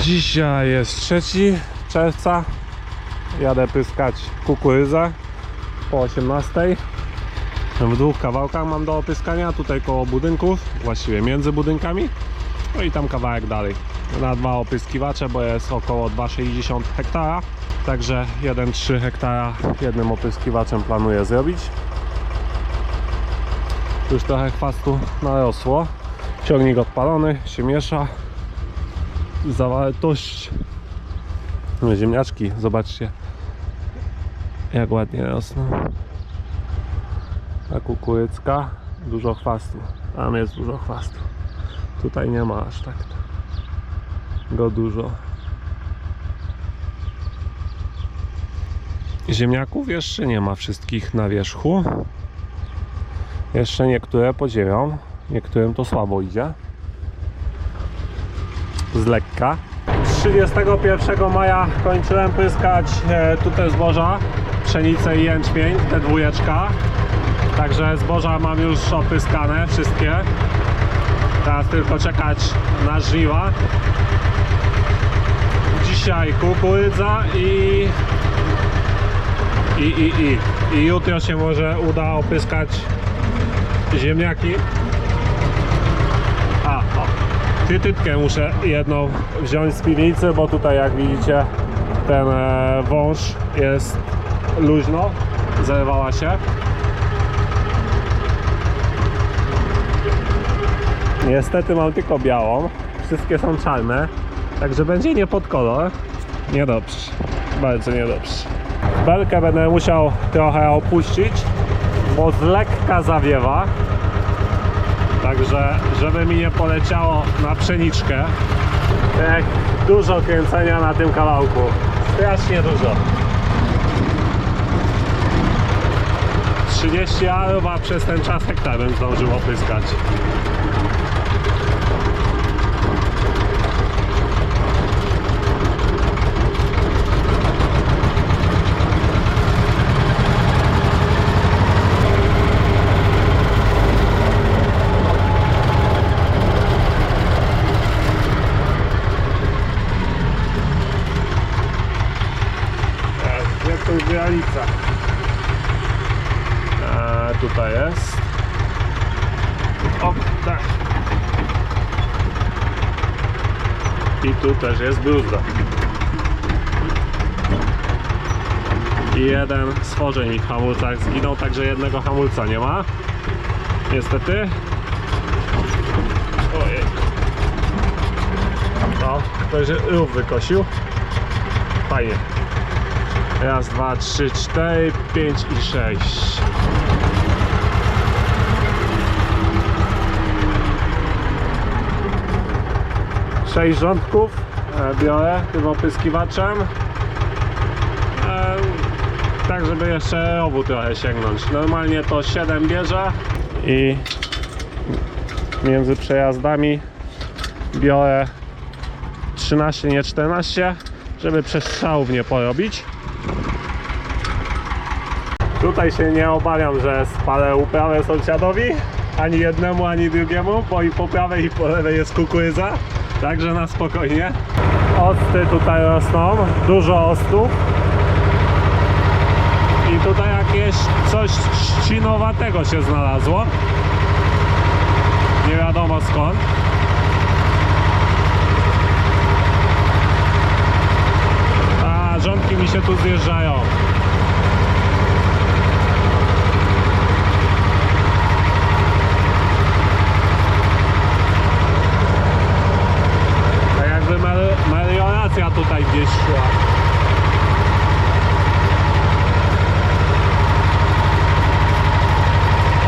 Dzisiaj jest 3 czerwca. Jadę pyskać kukurydzę po 18. W dwóch kawałkach mam do opyskania, tutaj koło budynków, właściwie między budynkami. No i tam kawałek dalej. Na dwa opyskiwacze, bo jest około 2,60 hektara. Także 1,3 hektara jednym opyskiwaczem planuję zrobić. Już trochę chwastu narosło. Ciągnik odpalony, się miesza. Zawartość ziemniaczki, zobaczcie jak ładnie rosną. Ta kukurycka, dużo chwastu. Tam jest dużo chwastu. Tutaj nie ma aż tak go dużo. Ziemniaków jeszcze nie ma wszystkich na wierzchu. Jeszcze niektóre podziemią, niektórym to słabo idzie. Z lekka. 31 maja kończyłem pyskać e, tutaj zboża, pszenicę i jęczmień, te dwójeczka. Także zboża mam już opyskane wszystkie. Teraz tylko czekać na żniwa. Dzisiaj kukurydza i i, i, i. I jutro się może uda opyskać ziemniaki. Krytytkę muszę jedną wziąć z piwnicy, bo tutaj jak widzicie ten e, wąż jest luźno, zerwała się. Niestety mam tylko białą, wszystkie są czarne, także będzie nie pod kolor. Niedobrze, bardzo niedobrze. Belkę będę musiał trochę opuścić, bo z lekka zawiewa. Także, żeby mi nie poleciało na pszeniczkę. Jak dużo kręcenia na tym kawałku. Strasznie dużo. 30 arów, a przez ten czas hektar bym zdążył opyskać. Jak to jest granica? A, tutaj jest. O, tak. I tu też jest bruzda. I jeden mi w hamulcach zginął, także jednego hamulca nie ma. Niestety. Ojej. No, ktoś rów wykosił. Fajnie. Raz, dwa, trzy, cztery, pięć i sześć. Sześć rządków e, biorę tym opyskiwaczem. E, Tak, żeby jeszcze obu trochę sięgnąć. Normalnie to 7 bierze i między przejazdami biorę 13, nie 14, żeby przestrzałów nie porobić. Tutaj się nie obawiam, że spalę uprawę sąsiadowi, ani jednemu, ani drugiemu, bo i po prawej i po lewej jest kukurydza, także na spokojnie. Osty tutaj rosną, dużo ostów. I tutaj jakieś coś trzcinowatego się znalazło. Nie wiadomo skąd. A, rządki mi się tu zjeżdżają. Tak jakby mel- melioracja tutaj gdzieś szła.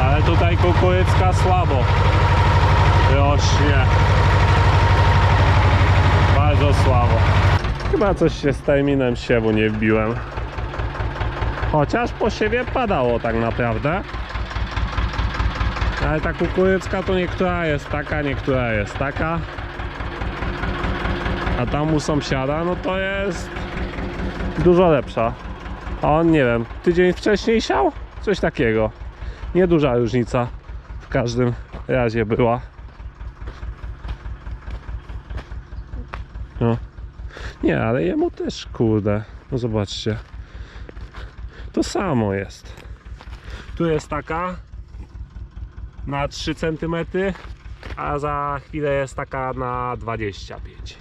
Ale tutaj kukurycka słabo rośnie. Bardzo słabo. Chyba coś się z terminem siewu nie wbiłem. Chociaż po siewie padało tak naprawdę. Ale ta kukurycka to niektóra jest taka, niektóra jest taka. A tam u sąsiada, no to jest dużo lepsza. A on, nie wiem, tydzień wcześniej siał? Coś takiego. Nieduża różnica w każdym razie była. No. Nie, ale jemu też, kurde. No zobaczcie. To samo jest. Tu jest taka na 3 cm, a za chwilę jest taka na 25.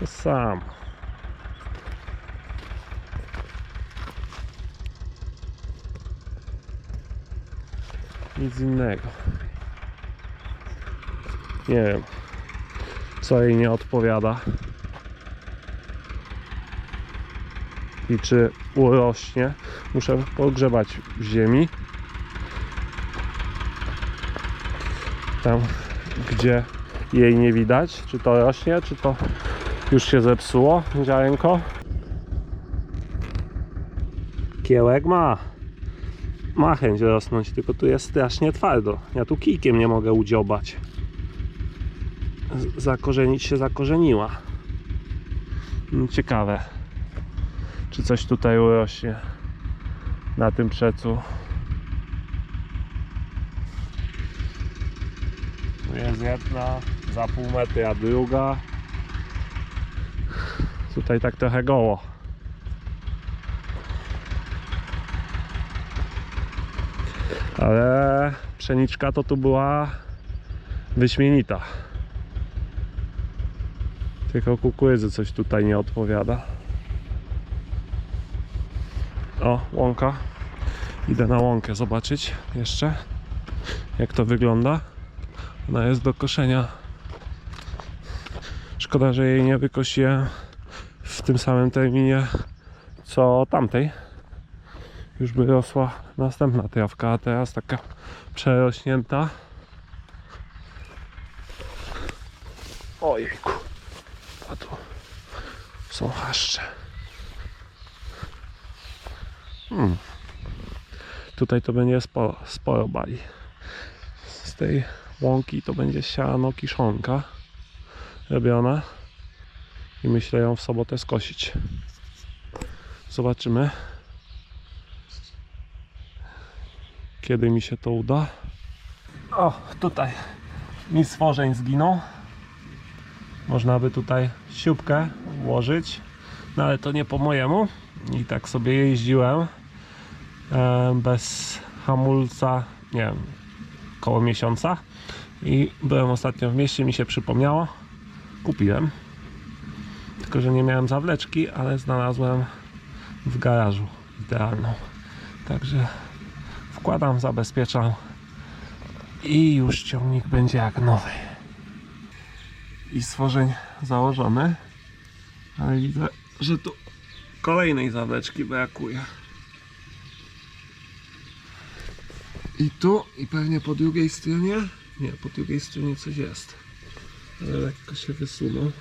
To samo. Nic innego. Nie wiem, co jej nie odpowiada. I czy urośnie. Muszę pogrzebać w ziemi. Tam, gdzie jej nie widać. Czy to rośnie, czy to już się zepsuło ziarenko. Kiełek ma. Ma chęć rosnąć, tylko tu jest strasznie twardo. Ja tu kijkiem nie mogę udziobać. Zakorzenić się zakorzeniła. Mm, Ciekawe, czy coś tutaj urośnie na tym przecu. Tu jest jedna za pół metra, druga. Tutaj tak trochę goło. Ale pszeniczka to tu była wyśmienita. Tylko kukurydzy coś tutaj nie odpowiada. O, łąka. Idę na łąkę zobaczyć jeszcze, jak to wygląda. Ona jest do koszenia. Szkoda, że jej nie wykosiłem w tym samym terminie co tamtej. Już by rosła następna trawka, a teraz taka przerośnięta. Ojejku. Są chaszcze. Hmm. Tutaj to będzie sporo, sporo bali. Z tej łąki to będzie siano kiszonka robiona i myślę ją w sobotę skosić. Zobaczymy kiedy mi się to uda. O, tutaj mi stworzeń zginął. Można by tutaj siupkę włożyć, no ale to nie po mojemu. I tak sobie jeździłem e, bez hamulca, nie wiem, koło miesiąca. I byłem ostatnio w mieście, mi się przypomniało. Kupiłem. Tylko, że nie miałem zawleczki, ale znalazłem w garażu idealną. Także wkładam, zabezpieczam i już ciągnik będzie jak nowy. I stworzeń założony, ale widzę, że tu kolejnej zawleczki brakuje. I tu, i pewnie po drugiej stronie. Nie, po drugiej stronie coś jest. Ale lekko się wysunął.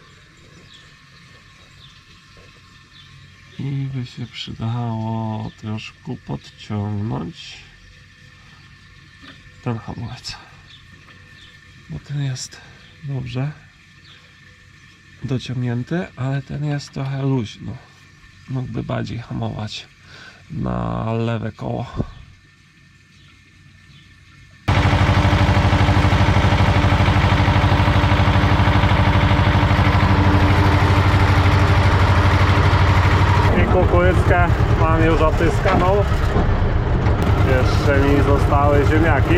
I by się przydało troszkę podciągnąć ten hamulec. Bo ten jest dobrze dociągnięty, ale ten jest trochę luźno. Mógłby bardziej hamować na lewe koło. I mam już opyskaną. Jeszcze mi zostały ziemniaki,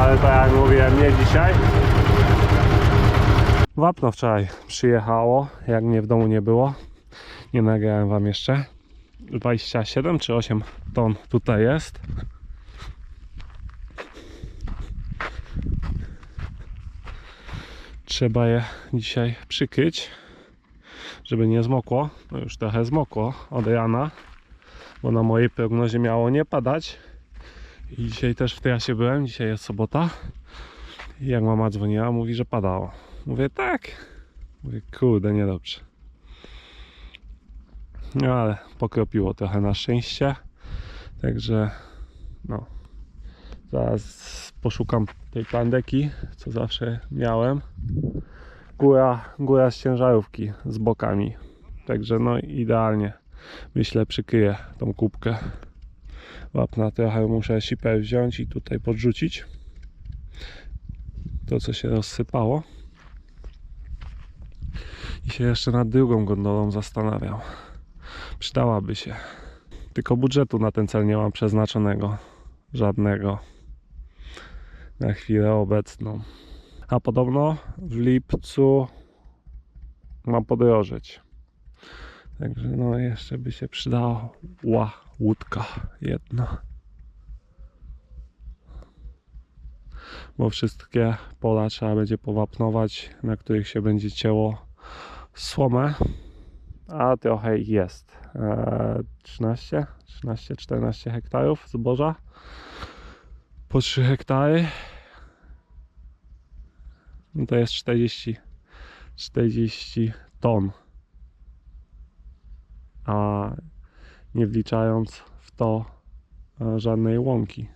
ale tak jak mówiłem, nie dzisiaj. Wapno wczoraj przyjechało, jak mnie w domu nie było. Nie nagrałem wam jeszcze. 27 czy 8 ton tutaj jest. Trzeba je dzisiaj przykryć, żeby nie zmokło. No już trochę zmokło od rana, bo na mojej prognozie miało nie padać. I dzisiaj też w trasie byłem, dzisiaj jest sobota. I jak mama dzwoniła, mówi, że padało. Mówię tak. Mówię, kurde, niedobrze. No ale pokropiło trochę na szczęście. Także no. Zaraz poszukam tej plandeki, co zawsze miałem. Góra, góra z ciężarówki z bokami. Także no idealnie. Myślę przykryję tą kubkę. Wapna trochę muszę sipę wziąć i tutaj podrzucić. To co się rozsypało. I się jeszcze nad drugą gondolą zastanawiam. Przydałaby się. Tylko budżetu na ten cel nie mam przeznaczonego. Żadnego. Na chwilę obecną. A podobno w lipcu ma podrożyć. Także no jeszcze by się przydała łódka jedna. Bo wszystkie pola trzeba będzie powapnować, na których się będzie cięło słomę. A trochę ich jest. Eee, 13, 13, 14 hektarów zboża. Po 3 hektary. No to jest 40, 40 ton. A nie wliczając w to e, żadnej łąki.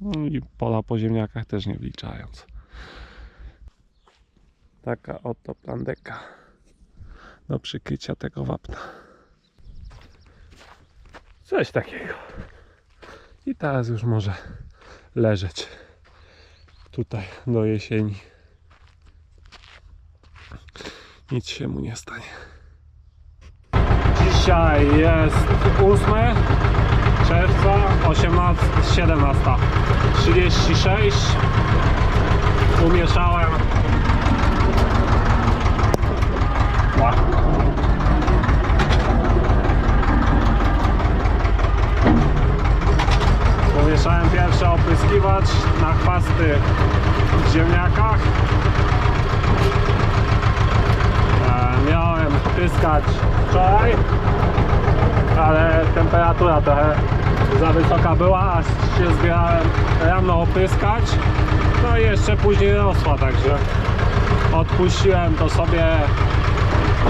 No i pola po ziemniakach też nie wliczając. Taka oto plandeka do przykrycia tego wapna. Coś takiego. I teraz już może leżeć tutaj do jesieni. Nic się mu nie stanie. Dzisiaj jest 8 czerwca 18, 17 36 umieszałem Ła. Powieszałem pierwszy opryskiwacz na chwasty w ziemniakach. E, miałem pyskać wczoraj, ale temperatura trochę za wysoka była, aż się zbierałem rano opyskać. No i jeszcze później rosła, także odpuściłem to sobie,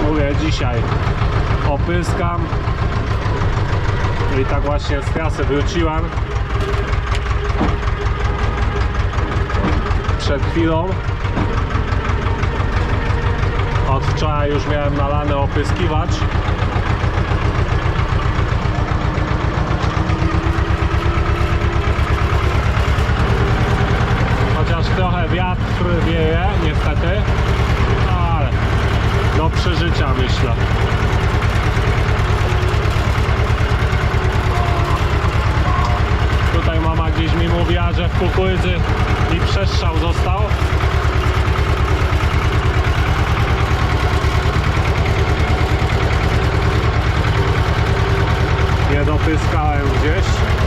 mówię dzisiaj opyskam. I tak właśnie z trasy wróciłem. Przed chwilą. Od wczoraj już miałem nalany opyskiwacz. Chociaż trochę wiatr wieje, niestety. Ale do przeżycia myślę. Tutaj mama gdzieś mi mówiła, że w kukurydzy mi przestrzał został. Nie dopyskałem gdzieś.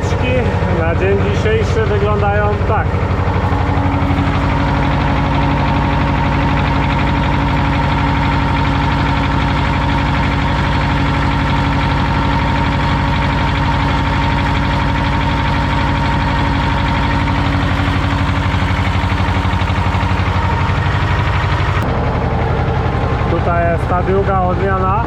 Ziemniaczki na dzień dzisiejszy wyglądają tak. Tutaj jest ta druga odmiana.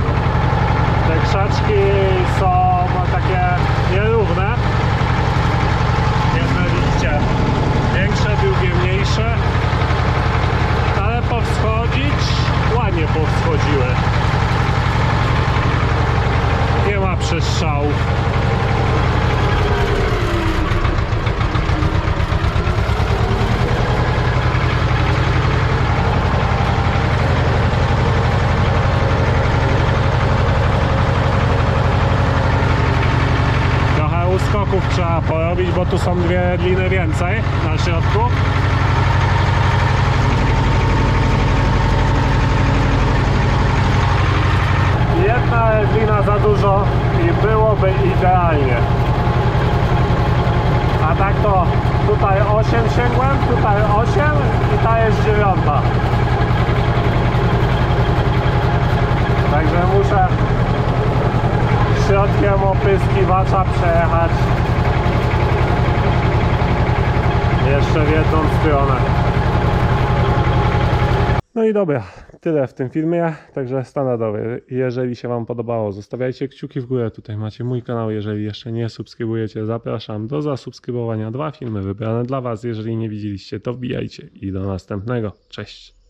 skoków trzeba porobić, bo tu są dwie liny więcej na środku. Jedna lina za dużo i byłoby idealnie. A tak to tutaj 8 sięgłem, tutaj 8 i ta jest 9. środkiem opryskiwacza przejechać jeszcze w jedną stronę. No i dobra, tyle w tym filmie, także standardowy. Jeżeli się Wam podobało, zostawiajcie kciuki w górę. Tutaj macie mój kanał. Jeżeli jeszcze nie subskrybujecie, zapraszam do zasubskrybowania. Dwa filmy wybrane dla Was. Jeżeli nie widzieliście, to wbijajcie i do następnego. Cześć!